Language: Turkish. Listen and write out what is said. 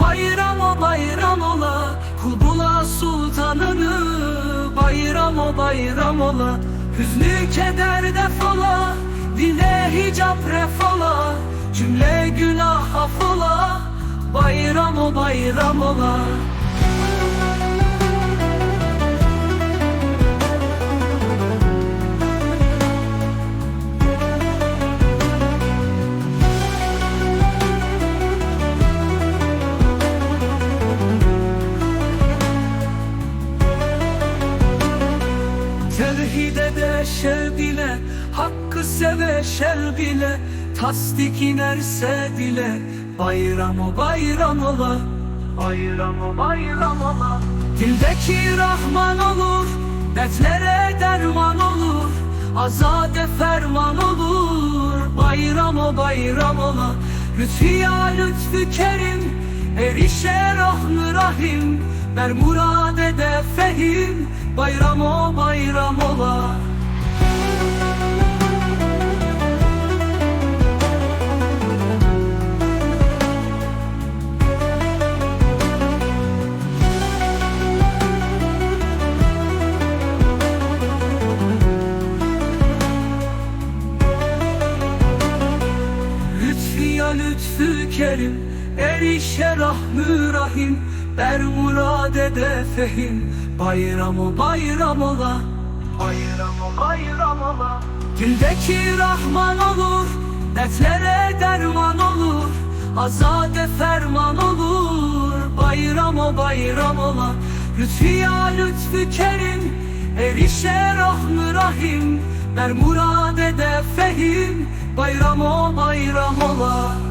Bayram o bayram ola. Kulbula sultanını Bayram o bayram ola. Hüznü keder defola Dile hicap refola Cümle günah affola Bayram o bayram ola Tevhide de şer dile Hakkı seve şer bile Tasdik inerse dile Bayram o bayram ola Bayram o bayram ola. Dildeki Rahman olur Dertlere derman olur Azade ferman olur Bayram o bayram ola. Lütfiya lütfü kerim Erişe rahmı rahim Ver murade de fehim Bayram o bayram ola. Lütfiya lütfü kerim Erişe rahmü rahim Ber murade de fehim Bayram o bayram ola. Bayram o bayram ola. Dildeki Rahman olur Dertlere derman olur. Azade ferman olur Bayram o bayram ola. Lütfiya lütfü kerim Erişe rahmü rahim. Ber murade de fehim Bayram o bayram ola